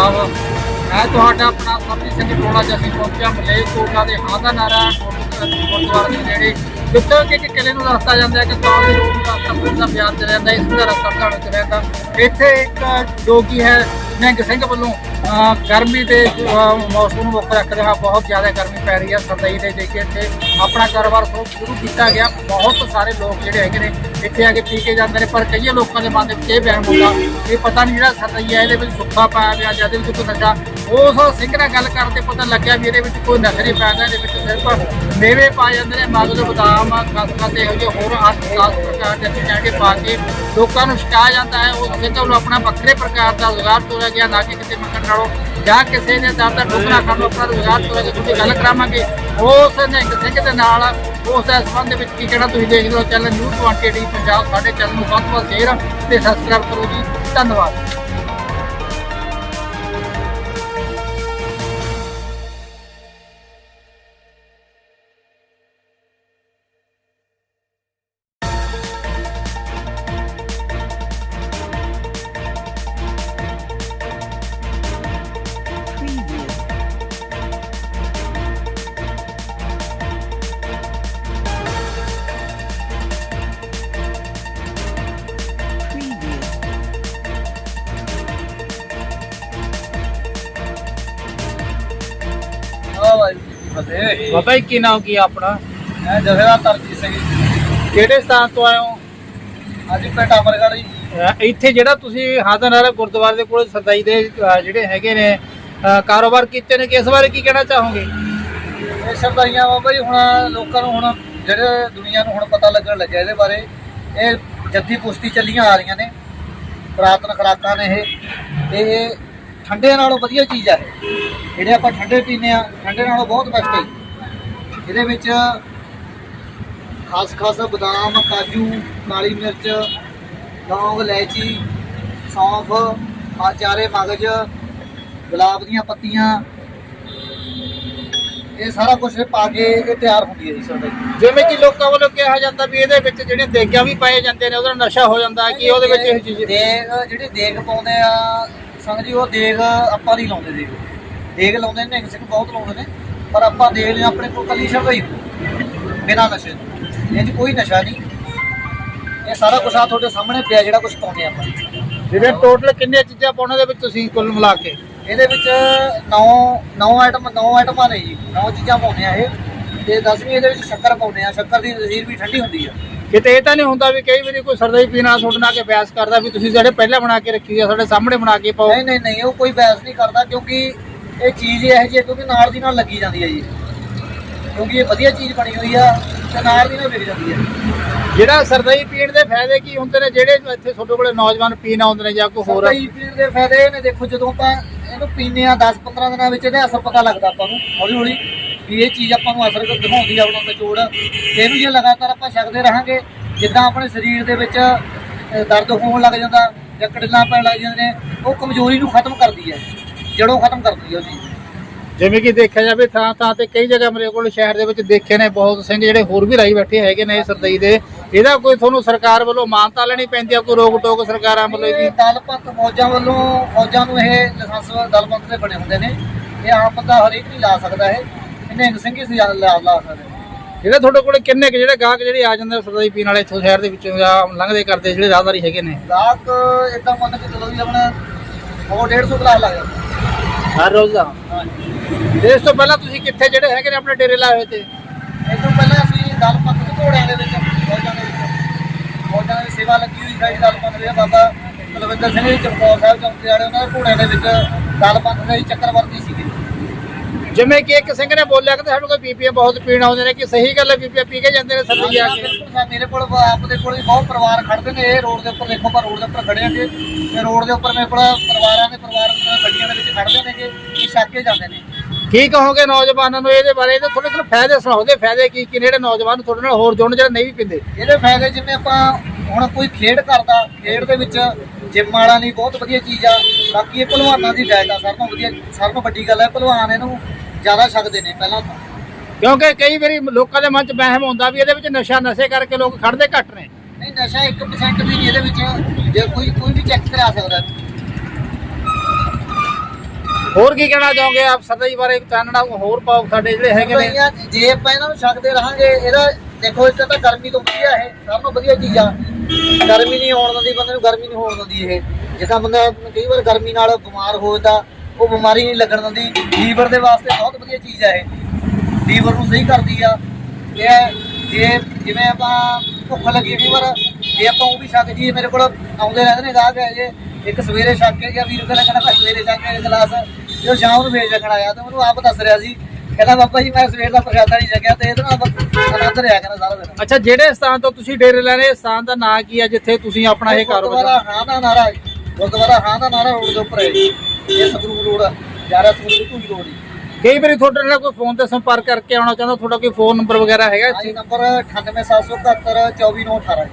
ਪੰਜਾਬ। ਮੈਂ ਤੁਹਾਡਾ ਆਪਣਾ ਸਰਬਜੀਤ ਸਿੰਘ ਟੋਲਾ ਜਸੀਂ ਪਹੁੰਚਿਆ ਮਲੇਰਕੋਟਲਾ ਦੇ ਹਾਂ ਦਾ ਨਾਰਾ ਗੁਰਦੁਆਰੇ ਦੇ ਨੇੜੇ। ਜਿੱਥੇ ਕਿ ਇੱਕ ਕਿਲੇ ਨੂੰ ਰਸਤਾ ਜਾਂਦਾ ਕਿ ਤਾਂ ਦੇ ਲੋਕ ਦਾ ਰਸਤਾ ਪੁਲਿਸ ਦਾ ਬਿਆਨ ਚ ਰਹਿੰਦਾ, ਇਸ ਦਾ ਰਸਤਾ ਘਾਣ ਚ ਰਹਿੰਦਾ। ਇੱਥੇ ਇੱਕ ਜੋਗੀ ਹੈ ਨਿੰਗ ਸਿੰਘ ਵੱਲੋਂ ਗਰਮੀ ਦੇ ਮੌਸਮ ਨੂੰ ਮੁੱਖ ਰੱਖਦੇ ਹਾਂ, ਬਹੁਤ ਜ਼ਿਆਦਾ ਗਰਮੀ ਪੈ ਰਹੀ ਹੈ ਸਰਦਈ ਦੇ ਦੇ ਕੇ ਇੱਥੇ ਆਪਣਾ ਕਾਰੋਬਾਰ ਸ਼ੁਰੂ ਸ਼ੁਰੂ ਕੀਤਾ ਗਿਆ, ਬਹੁਤ ਸਾਰੇ ਲੋਕ ਜਿਹੜੇ ਹੈਗੇ ਨੇ, ਇੱਥੇ ਆ ਕੇ ਪੀ ਕੇ ਜਾਂਦੇ ਨੇ, ਪਰ ਕਈ ਲੋਕਾਂ ਦੇ ਮਨ ਦੇ ਵਿੱਚ ਇਹ ਵਹਿਮ ਹੁੰਦਾ ਇਹ ਪਤਾ ਨਹੀਂ ਜਿਹੜਾ ਸਰਦਈ ਹੈ ਇਹਦੇ ਵਿੱਚ ਸੁੱਖਾ ਪਾਇਆ ਗਿਆ ਜਾਂ ਇਹਦੇ ਵਿੱਚ ਕੋਈ ਨਸ਼ਾ ਉਸ ਸਿੰਘ ਨਾਲ ਗੱਲ ਕਰਨ ਤੇ ਪਤਾ ਲੱਗਿਆ ਵੀ ਇਹਦੇ ਵਿੱਚ ਕੋਈ ਨਸ਼ਾ ਨਹੀਂ ਪਾਇਆ ਇਹਦੇ ਵਿੱਚ ਸਿਰਫ ਮੇਵੇ ਪਾਏ ਜਾਂਦੇ ਨੇ ਮਗਜ਼ ਬਦਾਮ ਖਸਖਸ ਇਹੋ ਜਿਹੇ ਹੋਰ 8-10 ਪ੍ਰਕਾਰ ਦੇ ਚੀਜ਼ਾਂ ਕੇ ਪਾ ਕੇ ਲੋਕਾਂ ਨੂੰ ਛਕਾਇਆ ਜਾਂਦਾ ਹੈ। ਉਸ ਸਿੰਘ ਨੂੰ ਆਪਣਾ ਵੱਖਰੇ ਪ੍ਰਕਾਰ ਦਾ ਰੁਜ਼ਗਾਰ ਤੋਰਿਆ ਗਿਆ, ਨਾ ਕਿ ਕਿਸੇ ਮੰਗਣ ਨਾਲੋਂ ਜਾਂ ਕਿਸੇ ਨੇ ਦਰ ਦਾ ਠੋਕਰਾ ਖਾਣ ਨੂੰ ਆਪਣਾ ਰੁਜ਼ਗਾਰ ਤੋਰਿਆ ਗਿਆ। ਤੁਸੀਂ ਗੱਲ ਕਰਾਵਾਂਗੇ, ਉਸ ਨਿਹੰਗ ਸਿੰਘ ਦੇ ਨਾਲ, ਉਸ ਦੇ ਸੰਬੰਧ ਵਿੱਚ ਕੀ ਕਹਿਣਾ ਤੁਸੀਂ ਦੇਖਦੇ ਹੋ ਚੈਨਲ ਨਿਊਜ਼ 20 ਪੰਜਾਬ ਸਾਡੇ ਚੈਨਲ ਨੂੰ ਵੱਧ ਤੋਂ ਵੱਧ ਸ਼ੇਅਰ ਤੇ ਸਬਸਕ੍ਰਾਈਬ ਕਰੋ ਜੀ। ਧੰਨਵਾਦ। ਬਾਬਾ ਜੀ ਕੀ ਨਾਮ ਕੀ ਆ ਆਪਣਾ। ਮੈਂ ਜਥੇਦਾਰ ਤਰਜੀਤ ਸਿੰਘ ਕਿਹੜੇ ਸਥਾਨ ਤੋਂ ਆਏ ਹੋ? ਅੱਜ ਪਿੰਡ ਅਮਰਗੜ੍ਹ ਜੀ। ਅਹ ਇੱਥੇ ਜਿਹੜਾ ਤੁਸੀਂ ਹਾਦਨਾਰਾ ਗੁਰਦੁਆਰੇ ਦੇ ਕੋਲ ਸਰਦਾਈ ਦੇ ਅਹ ਜਿਹੜੇ ਹੈਗੇ ਨੇ ਅਹ ਕਾਰੋਬਾਰ ਕੀਤੇ ਨੇ ਕਿਸ ਬਾਰੇ ਕੀ ਕਹਿਣਾ ਚਾਹੋਗੇ? ਇਹ ਸਰਦਾਈਆਂ ਬਾਬਾ ਜੀ ਹੁਣ ਲੋਕਾਂ ਨੂੰ ਹੁਣ ਜਿਹੜੇ ਦੁਨੀਆ ਨੂੰ ਹੁਣ ਪਤਾ ਲੱਗਣ ਲੱਗਿਆ ਇਹਦੇ ਬਾਰੇ ਇਹ ਜੱਦੀ ਕੁਸ਼ਤੀ ਚੱਲੀਆਂ ਆ ਰਹੀਆਂ ਨੇ। ਪ੍ਰਾਤਨ ਖਰਾਕਾਂ ਨੇ ਇਹ। ਇਹ ਠੰਡੇ ਨਾਲੋਂ ਵਧੀਆ ਚੀਜ਼ ਆ ਇਹ। ਜਿਹੜੇ ਆਪਾਂ ਠੰਡੇ ਪੀਨੇ ਆ ਠੰਡੇ ਨਾਲੋਂ ਬਹੁਤ ਬੈਸਟ ਹੈ ਇਹਦੇ ਵਿੱਚ ਖਾਸ ਖਾਸ ਬਦਾਮ ਕਾਜੂ ਕਾਲੀ ਮਿਰਚ ਲੌਂਗ ਇਲਾਇਚੀ ਸੌਂਫ ਆ ਚਾਰੇ ਮਗਜ ਗੁਲਾਬ ਦੀਆਂ ਪੱਤੀਆਂ। ਇਹ ਸਾਰਾ ਕੁਝ ਪਾ ਕੇ ਇਹ ਤਿਆਰ ਹੁੰਦੀ ਹੈ ਜੀ ਸਰਦਾਈ ਜਿਵੇਂ ਕਿ ਲੋਕਾਂ ਵੱਲੋਂ ਕਿਹਾ ਜਾਂਦਾ ਵੀ ਇਹਦੇ ਵਿੱਚ ਜਿਹੜੇ ਦੇਗਾਂ ਵੀ ਪਾਏ ਜਾਂਦੇ ਨੇ ਉਹਦਾ ਨਸ਼ਾ ਹੋ ਜਾਂਦਾ ਹੈ ਕਿ ਉਹਦੇ ਵਿੱਚ ਇਹ ਚੀਜ਼ ਦੇਗ ਜਿਹੜੀ ਦੇਗ ਪਾਉਂਦੇ ਆ ਸੰਗ ਜੀ ਉਹ ਦੇਗ ਆਪਾਂ ਨਹੀਂ ਲਾਉਂਦੇ ਦੇਗ। ਦੇਗ ਲਾਉਂਦੇ ਨੇ ਨਿਹੰਗ ਸਿੰਘ ਬਹੁਤ ਲਾਉਂਦੇ ਨੇ ਪਰ ਆਪਾਂ ਦੇਗ ਨੇ ਆਪਣੇ ਕੋਲ ਕੱਲੀ ਸ਼ਰਧਾ ਹੀ ਬਿਨਾਂ ਨਸ਼ੇ ਤੋਂ। ਇਹ 'ਚ ਕੋਈ ਨਸ਼ਾ ਨਹੀਂ। ਇਹ ਸਾਰਾ ਕੁਝ ਆ ਤੁਹਾਡੇ ਸਾਹਮਣੇ ਪਿਆ ਜਿਹੜਾ ਕੁਝ ਪਾਉਂਦੇ ਆਪਾਂ। ਜਿਵੇਂ ਟੋਟਲ ਕਿੰਨੀਆਂ ਚੀਜ਼ਾਂ ਪਾਉਣੇ ਦੇ ਵਿੱਚ ਤੁਸੀਂ ਕੁੱਲ ਮਿਲਾ ਕੇ? ਇਹਦੇ ਵਿੱਚ 9 9 ਆਈਟਮ 9 ਆਈਟਮਾਂ ਨੇ ਜੀ। 9 ਚੀਜ਼ਾਂ ਪਾਉਂਦੇ ਆ ਇਹ। ਤੇ 10ਵੀਂ ਇਹਦੇ ਵਿੱਚ ਸ਼ੱਕਰ ਪਾਉਂਦੇ ਆ। ਸ਼ੱਕਰ ਦੀ ਨਜ਼ੀਰ ਵੀ ਠੰਡੀ ਹੁੰਦੀ ਆ। ਕਿਤੇ ਇਹ ਤਾਂ ਨਹੀਂ ਹੁੰਦਾ ਵੀ ਕਈ ਵਾਰੀ ਕੋਈ ਸਰਦਾਈ ਪੀਣਾ ਸੁੱਟਣਾ ਕੇ ਬਿਆਸ ਕਰਦਾ ਵੀ ਤੁਸੀਂ ਜਿਹੜੇ ਪਹਿਲਾਂ ਬਣਾ ਕੇ ਰੱਖੀ ਆ ਸਾਡੇ ਸਾਹਮਣੇ ਬਣਾ ਕੇ ਪਾਓ। ਨਹੀਂ ਨਹੀਂ ਨਹੀਂ ਉਹ ਕੋਈ ਬਹਿਸ ਨਹੀਂ ਕਰਦਾ ਕਿਉਂਕਿ ਇਹ ਚੀਜ਼ ਇਹੋ ਹੈ ਕਿਉਂਕਿ ਨਾਲ ਦੀ ਨਾਲ ਲੱਗੀ ਜਾਂਦੀ ਹੈ ਜੀ। ਕਿਉਂਕਿ ਇਹ ਵਧੀਆ ਚੀਜ਼ ਬਣੀ ਹੋਈ ਆ ਤੇ ਨਾਲ ਦੀ ਨਾਲ ਵਿਕ ਜਾਂਦੀ ਹੈ। ਜਿਹੜਾ ਸਰਦਾਈ ਪੀਣ ਦੇ ਫਾਇਦੇ ਕੀ ਹੁੰਦੇ ਨੇ? ਜਿਹੜੇ ਇੱਥੇ ਤੁਹਾਡੇ ਕੋਲੇ ਨੌਜਵਾਨ ਪੀਣ ਆਉਂਦੇ ਨੇ ਜਾਂ ਕੋਈ ਹੋਰ ਸਰਦਾਈ ਪੀਣ ਦੇ ਫਾਇਦੇ ਇਹ ਨੇ ਦੇਖੋ ਜਦੋਂ ਆਪਾਂ ਇਹਨੂੰ ਪੀਂਦੇ ਆ 10-15 ਦਿਨਾਂ ਵਿੱਚ ਇਹਦਾ ਅਸਰ ਪਤਾ ਲੱਗਦਾ ਆਪਾਂ ਨੂੰ ਹੌਲੀ ਹੌਲੀ ਵੀ ਇਹ ਚੀਜ਼ ਆਪਾਂ ਨੂੰ ਅਸਰ ਦਿਖਾਉਂਦੀ ਆ ਆਪਣਾ ਨਿਚੋੜ ਤੇ ਇਹਨੂੰ ਜੇ ਲਗਾਤਾਰ ਆਪਾਂ ਛਕਦੇ ਰਹਾਂਗੇ ਜਿੱਦਾਂ ਆਪਣੇ ਸਰੀਰ ਦੇ ਵਿੱਚ ਦਰਦ ਹੋਣ ਲੱਗ ਜਾਂਦਾ ਜਾਂ ਕੜਿੱਲਾਂ ਪੈਣ ਲੱਗ ਜਾਂਦੇ ਨੇ ਉਹ ਕਮਜ਼ੋਰੀ ਨੂੰ ਖਤਮ ਕਰਦੀ ਹੈ। ਜੜੋਂ ਖਤਮ ਕਰਦੀ ਹੈ ਉਹ ਚੀਜ਼ ਜਿਵੇਂ ਕਿ ਦੇਖਿਆ ਜਾਵੇ ਥਾਂ ਥਾਂ ਤੇ ਕਈ ਜਗ੍ਹਾ ਮੇਰੇ ਕੋਲ ਸ਼ਹਿਰ ਦੇ ਵਿੱਚ ਦੇਖੇ ਨੇ ਬਹੁਤ ਸਿੰਘ ਜਿਹੜੇ ਹੋਰ ਵੀ ਰਾਈ ਬੈਠੇ ਹੈਗੇ ਨੇ ਸਰਦਈ ਦੇ। ਇਹਦਾ ਕੋਈ ਤੁਹਾਨੂੰ ਸਰਕਾਰ ਵੱਲੋਂ ਮਾਨਤਾ ਲੈਣੀ ਪੈਂਦੀ ਆ ਕੋਈ ਰੋਕ ਟੋਕ ਸਰਕਾਰਾਂ ਵੱਲੋਂ ਇਹ ਇਹਦੀ ਦਲਪੰਥ ਫੌਜਾਂ ਵੱਲੋਂ ਫੌਜਾਂ ਨੂੰ ਇਹ ਲਾਇਸੈਂਸ ਦਲਪੰਥ ਦੇ ਬਣੇ ਹੁੰਦੇ ਨੇ। ਇਹ ਆਮ ਬੰਦਾ ਹਰੇਕ ਨਹੀਂ ਲਾ ਸਕਦਾ ਇਹ। ਇਹਨੇ ਸਿੰਘ ਹੀ ਲਾ ਲਾ ਸਕਦੇ ਜਿਹੜੇ ਤੁਹਾਡੇ ਕੋਲੇ ਕਿੰਨੇ ਕੁ ਜਿਹੜੇ ਗਾਹਕ ਜਿਹੜੇ ਆ ਜਾਂਦੇ ਸਰਦਈ ਪੀਣ ਵਾਲੇ ਇੱਥੋਂ ਸ਼ਹਿਰ ਦੇ ਵਿੱਚੋਂ ਜਾਂ ਲੰਘਦੇ ਕਰਦੇ ਜਿਹੜੇ ਰਾਹਦਾਰੀ ਹੈਗੇ ਨੇ? ਗਾਹਕ ਇਦਾਂ ਮੰਨ ਕੇ ਚਲੋ ਵੀ ਆਪਣਾ ਉਹ 150 ਗਲਾਸ ਲੱਗ ਜਾਂਦਾ। ਹਰ ਰੋਜ਼ ਦਾ ਤੇ ਇਸ ਤੋਂ ਪਹਿਲਾਂ ਤੁਸੀਂ ਕਿੱਥੇ, ਜਿਹੜੇ ਹੈਗੇ ਨੇ ਆਪਣੇ ਡੇਰੇ ਲਾਏ ਹੋਏ ਤੇ? ਇਹ ਤੋਂ ਪਹਿਲਾਂ ਅਸੀਂ ਦਲਪੰਥ ਦੇ ਘੋੜਿਆਂ ਦੇ ਵਿੱਚ ਫੌਜਾਂ ਦੇ ਵਿੱਚ ਫੌਜਾਂ ਦੀ ਸੇਵਾ ਲੱਗੀ ਹੋਈ ਸਾਡੀ ਦਲਪੰਥ ਦੇ, ਬਾਬਾ ਕੁਲਵਿੰਦਰ ਸਿੰਘ ਜੀ, ਚਮਕੌਰ ਸਾਹਿਬ ਚੌਂਕੀ ਵਾਲੇ, ਉਹਨਾਂ ਦੇ ਘੋੜਿਆਂ ਦੇ ਵਿੱਚ ਦਲਪੰਥ ਦੇ ਚੱਕਰਵਰਤੀ ਸੀਗੇ। ਜਿਵੇਂ ਕਿ ਇੱਕ ਸਿੰਘ ਨੇ ਬੋਲਿਆ ਕਿ ਸਾਡੇ ਕੋਲ ਬੀਪੀਐ ਬਹੁਤ ਪੀਣ ਆਉਂਦੇ ਨੇ ਕਿ ਸਹੀ ਗੱਲ ਹੈ ਬੀਪੀਐ ਪੀ ਕੇ ਜਾਂਦੇ ਨੇ ਸਰਦਈ ਆ ਕੇ। ਮੇਰੇ ਕੋਲ ਆਪ ਦੇ ਕੋਲ ਵੀ ਬਹੁਤ ਪਰਿਵਾਰ ਖੜਦੇ ਨੇ ਇਹ ਰੋਡ ਦੇ ਉੱਪਰ ਦੇਖੋ ਪਰ ਰੋਡ ਦੇ ਉੱਪਰ ਖੜੇ ਆਂਗੇ। ਤੇ ਰੋਡ ਦੇ ਉੱਪਰ ਮੇਰੇ ਕੋਲ ਪਰਿਵਾਰਾਂ ਦੇ ਪਰਿਵਾਰ ਗੱਡੀਆਂ ਦੇ ਵਿੱਚ ਖੜਦੇ ਨੇਗੇ ਇਹ ਛੱਕ ਜਾਂਦੇ ਨੇ। ਕੀ ਕਹੋਗੇ ਨੌਜਵਾਨਾਂ ਨੂੰ ਇਹਦੇ ਬਾਰੇ ਇਹਦੇ ਥੋੜੇ ਥੋੜੇ ਫਾਇਦੇ ਸੁਣਾਓਗੇ ਫਾਇਦੇ ਕੀ ਕੀ ਜਿਹੜੇ ਨੌਜਵਾਨ ਤੁਹਾਡੇ ਨਾਲ ਹੋਰ ਜੁੜਨ ਜਿਹੜੇ ਨਹੀਂ ਵੀ ਪੀਂਦੇ? ਇਹਦੇ ਫਾਇਦੇ ਜਿਵੇਂ ਆਪਾਂ ਹੁਣ ਕੋਈ ਖੇਡ ਕਰਦਾ ਖੇਡ ਦੇ ਵਿੱਚ ਜਿਮ ਵਾਲਾ ਲਈ ਬਹੁਤ ਵਧੀਆ ਚੀਜ਼ ਆ ਬਾਕੀ ਇਹ ਭਲਵਾਨਾਂ ਦੀ ਡਾਇਟ ਆ ਸਾਰਿਆਂ ਤੋਂ ਵਧੀਆ ਸਾਰਿਆਂ ਤੋਂ ਵੱਡੀ ਗੱਲ ਹੈ ਭਲਵਾਨ ਇਹਨੂੰ ਜ਼ਿਆਦਾ ਛਕਦੇ ਨੇ ਪਹਿਲਾਂ ਤੋਂ। ਕਿਉਂਕਿ ਕਈ ਵਾਰੀ ਲੋਕਾਂ ਦੇ ਮਨ 'ਚ ਵਹਿਮ ਹੁੰਦਾ ਵੀ ਇਹਦੇ ਵਿੱਚ ਨਸ਼ਾ ਨਸ਼ੇ ਕਰਕੇ ਲੋਕ ਖੜਦੇ ਘੱਟ ਨੇ। ਨਹੀਂ ਨਸ਼ਾ 1% ਵੀ ਨਹੀਂ ਇਹਦੇ ਵਿੱਚ ਜੇ ਕੋਈ ਕੋਈ ਵੀ ਚੈੱਕ ਕਰਾ ਸਕਦਾ। ਹੋਰ ਕੀ ਕਹਿਣਾ ਚਾਹੋਗੇ ਆਪ? ਸਰਦਾ ਜੀ ਬਾਰੇ ਚਾਨਣਾ ਹੋਰ ਪਾਓ ਸਾਡੇ ਜਿਹੜੇ ਹੈਗੇ ਨੇ। ਭਈਆ ਜੇ ਆਪਾਂ ਇਹਨਾਂ ਨੂੰ ਛੱਡਦੇ ਰਹਾਂਗੇ ਇਹਦਾ ਦੇਖੋ ਇੱਕ ਤਾਂ ਗਰਮੀ ਤੋਂ ਵਧੀਆ ਇਹ ਸਭ ਤੋਂ ਵਧੀਆ ਚੀਜ਼ ਆ। ਗਰਮੀ ਨਹੀਂ ਹੋਣ ਦਿੰਦੀ ਬੰਦੇ ਨੂੰ ਗਰਮੀ ਨਹੀਂ ਹੋਣ ਦਿੰਦੀ ਇਹ। ਜਿੱਦਾਂ ਬੰਦਾ ਕਈ ਵਾਰ ਗਰਮੀ ਨਾਲ ਬਿਮਾਰ ਹੋ ਜਾਂਦਾ ਉਹ ਬਿਮਾਰੀ ਨਹੀਂ ਲੱਗਣ ਦਿੰਦੀ। ਲੀਵਰ ਦੇ ਵਾਸਤੇ ਬਹੁਤ ਵਧੀਆ ਚੀਜ਼ ਆ ਇਹ। ਲੀਵਰ ਨੂੰ ਸਹੀ ਕਰਦੀ ਆ। ਇਹ ਜੇ ਜਿਵੇਂ ਆਪਾਂ ਭੁੱਖ ਲੱਗੀ ਕਈ ਵਾਰ ਜੇ ਆਪਾਂ ਉਹ ਵੀ ਛੱਕ ਜੀ ਮੇਰੇ ਕੋਲ ਆਉਂਦੇ ਰਹਿੰਦੇ ਨੇ ਗਾਹਕ ਹੈ ਜੇ ਇੱਕ ਸਵੇਰੇ ਛੱਕ ਕੇ ਗਿਆ ਵੀਰ ਕਹਿੰਦਾ ਕਹਿੰਦਾ ਸਵੇਰੇ ਛੱਕ ਕੇ ਗਲਾਸ। ਜੋ ਸ਼ਾਮ ਨੂੰ ਵੇਚ ਰੱਖਣਾ ਆ ਤੇ ਮੈਨੂੰ ਆਪ ਦੱਸ ਰਿਹਾ ਸੀ। ਕਹਿੰਦਾ ਬਾਬਾ ਜੀ ਮੈਂ ਸਵੇਰ ਦਾ ਪ੍ਰਸ਼ਾਦਾ ਨਹੀਂ ਛਕਿਆ ਤੇ ਇਹਦੇ ਨਾਲ ਆਨੰਦ ਰਿਹਾ ਕਹਿੰਦਾ ਸਾਰਾ ਦਿਨ। ਅੱਛਾ ਜਿਹੜੇ ਸਥਾਨ ਤੋਂ ਤੁਸੀਂ ਡੇਰੇ ਲੈਣੇ ਸਥਾਨ ਦਾ ਨਾਂ ਕੀ ਹੈ ਜਿੱਥੇ ਤੁਸੀਂ ਆਪਣਾ ਇਹ ਕਾਰੋਬਾਰ ਹਾਂ ਦਾ ਨਾਰਾ ਹੈ। ਗੁਰਦੁਆਰਾ ਹਾਂ ਦਾ ਨਾਰਾ ਰੋਡ ਦੇ ਉੱਪਰ ਹੈ ਜੀ। ਇਹ ਸਤਿਗੁਰੂ ਰੋਡ ਯਾਰਾ ਸਤਿਗੁਰੂ ਢੂਹੀ ਰੋਡ ਜੀ। ਕਈ ਵਾਰੀ ਤੁਹਾਡੇ ਨਾਲ ਕੋਈ ਫੋਨ ਤੇ ਸੰਪਰਕ ਕਰਕੇ ਆਉਣਾ ਚਾਹੁੰਦਾ ਤੁਹਾਡਾ ਕੋਈ ਫੋਨ ਨੰਬਰ ਵਗੈਰਾ ਹੈਗਾ ਇੱਥੇ? ਨੰਬਰ 98771 24918